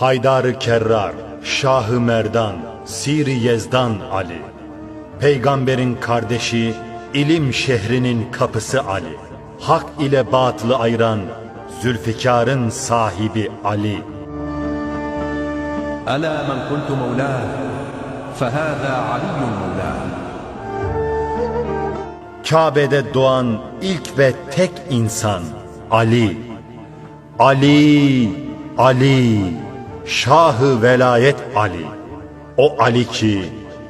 Haydar-ı Kerrar, Şahı Merdan, Siri Yezdan Ali. Peygamberin kardeşi, ilim şehrinin kapısı Ali. Hak ile batılı ayıran, Zülfikar'ın sahibi Ali. Ala men kuntu mevlâh, fehâzâ aliyyun mevlâh. Kabe'de doğan ilk ve tek insan Ali. Ali, Ali. Şahı Velayet Ali. O Ali ki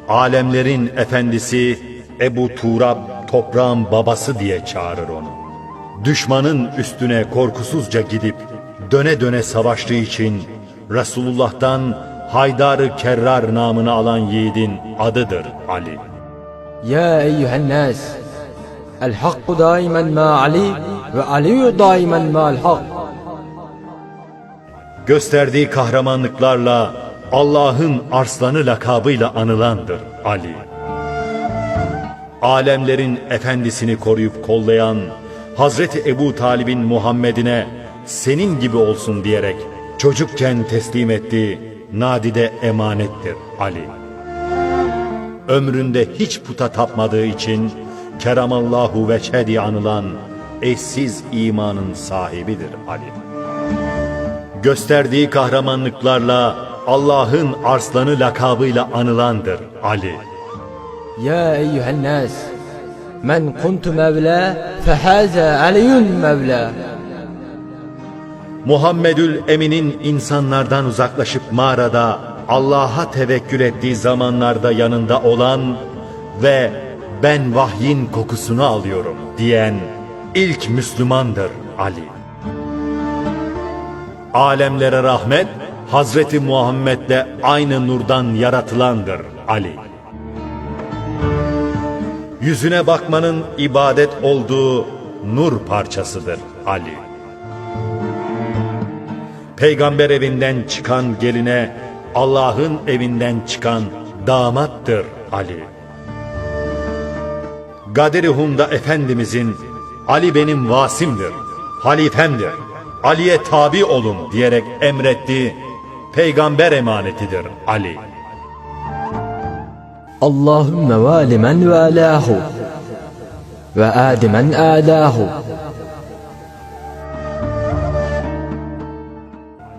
alemlerin efendisi Ebu Turab toprağın babası diye çağırır onu. Düşmanın üstüne korkusuzca gidip döne döne savaştığı için Resulullah'tan Haydar-ı Kerrar namını alan yiğidin adıdır Ali. Ya eyyühen nas, el hakku daimen ma Ali ve Aliyu daimen ma el hakku. Gösterdiği kahramanlıklarla Allah'ın arslanı lakabıyla anılandır Ali. Alemlerin efendisini koruyup kollayan Hazreti Ebu Talib'in Muhammed'ine senin gibi olsun diyerek çocukken teslim ettiği nadide emanettir Ali. Ömründe hiç puta tapmadığı için Keramallahu ve diye anılan eşsiz imanın sahibidir Ali gösterdiği kahramanlıklarla Allah'ın arslanı lakabıyla anılandır Ali. Ya eyyühen nas men kuntu mevla fehaze aliyun mevla. Muhammedül Emin'in insanlardan uzaklaşıp mağarada Allah'a tevekkül ettiği zamanlarda yanında olan ve ben vahyin kokusunu alıyorum diyen ilk Müslümandır Ali. Alemlere rahmet Hazreti Muhammed'le aynı nurdan yaratılandır Ali. Yüzüne bakmanın ibadet olduğu nur parçasıdır Ali. Peygamber evinden çıkan geline Allah'ın evinden çıkan damattır Ali. Gadir-i Hum'da Efendimizin Ali benim vasimdir, halifemdir, Ali'ye tabi olun diyerek emrettiği peygamber emanetidir Ali. Allahümme valimen ve alahu ve adimen alahu.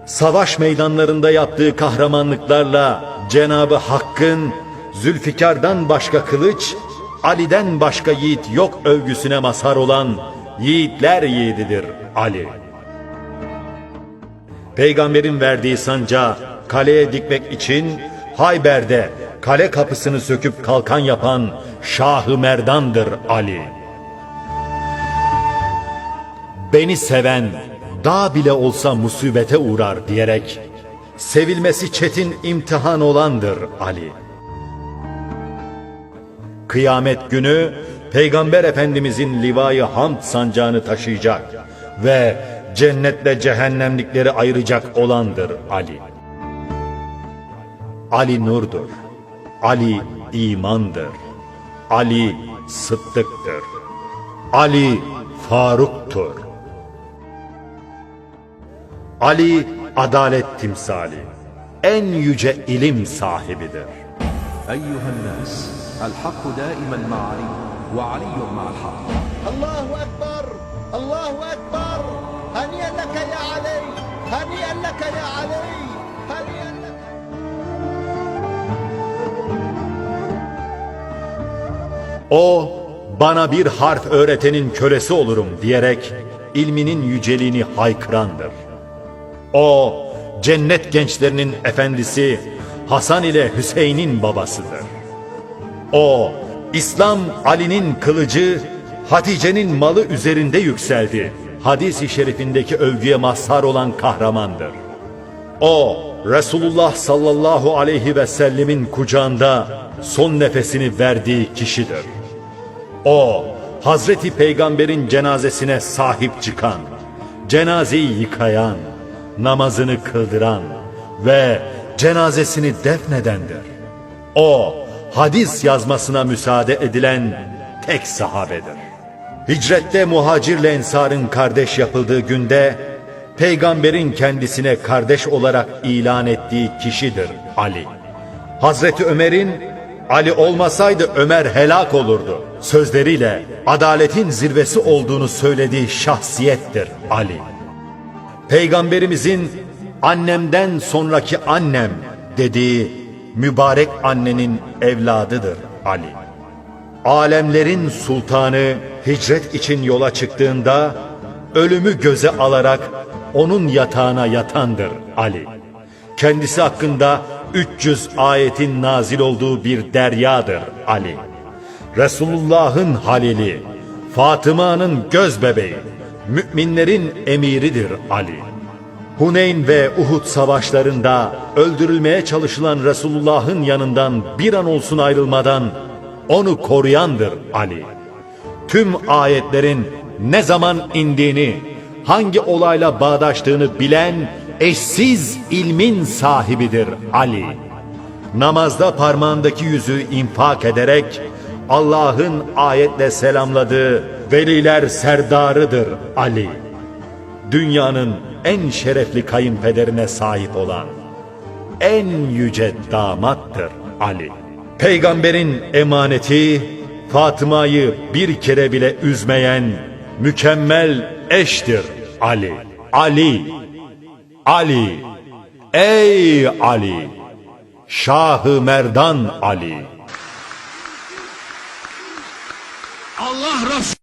Savaş meydanlarında yaptığı kahramanlıklarla Cenabı Hakk'ın Zülfikar'dan başka kılıç, Ali'den başka yiğit yok övgüsüne mazhar olan yiğitler yiğididir Ali. Peygamberin verdiği sancağı kaleye dikmek için Hayber'de kale kapısını söküp kalkan yapan Şahı Merdan'dır Ali. Beni seven dağ bile olsa musibete uğrar diyerek sevilmesi çetin imtihan olandır Ali. Kıyamet günü Peygamber Efendimizin livayı hamd sancağını taşıyacak ve cennetle cehennemlikleri ayıracak olandır Ali. Ali nurdur. Ali imandır. Ali sıddıktır. Ali Faruk'tur. Ali adalet timsali, en yüce ilim sahibidir. Eyyühennas, el hakku daimen ma'ali ve aliyyum ma'al hak. Allahu Ekber, Allahu Ekber. هنيئا لك يا علي هنيئا لك يا علي هنيئا لك O bana bir harf öğretenin kölesi olurum diyerek ilminin yüceliğini haykırandır. O cennet gençlerinin efendisi Hasan ile Hüseyin'in babasıdır. O İslam Ali'nin kılıcı Hatice'nin malı üzerinde yükseldi. Hadis-i şerifindeki övgüye mazhar olan kahramandır. O Resulullah sallallahu aleyhi ve sellemin kucağında son nefesini verdiği kişidir. O Hazreti Peygamber'in cenazesine sahip çıkan, cenazeyi yıkayan, namazını kıldıran ve cenazesini defnedendir. O hadis yazmasına müsaade edilen tek sahabedir. Hicrette muhacirle ensarın kardeş yapıldığı günde peygamberin kendisine kardeş olarak ilan ettiği kişidir Ali. Hazreti Ömer'in Ali olmasaydı Ömer helak olurdu. Sözleriyle adaletin zirvesi olduğunu söylediği şahsiyettir Ali. Peygamberimizin annemden sonraki annem dediği mübarek annenin evladıdır Ali. Alemlerin sultanı hicret için yola çıktığında ölümü göze alarak onun yatağına yatandır Ali. Kendisi hakkında 300 ayetin nazil olduğu bir deryadır Ali. Resulullah'ın halili, Fatıma'nın göz bebeği, müminlerin emiridir Ali. Huneyn ve Uhud savaşlarında öldürülmeye çalışılan Resulullah'ın yanından bir an olsun ayrılmadan onu koruyandır Ali. Tüm ayetlerin ne zaman indiğini, hangi olayla bağdaştığını bilen eşsiz ilmin sahibidir Ali. Namazda parmağındaki yüzü infak ederek Allah'ın ayetle selamladığı veliler serdarıdır Ali. Dünyanın en şerefli kayınpederine sahip olan en yüce damattır Ali. Peygamberin emaneti Fatıma'yı bir kere bile üzmeyen mükemmel eştir Ali. Ali, Ali, ey Ali, Şahı Merdan Ali. Allah Resulü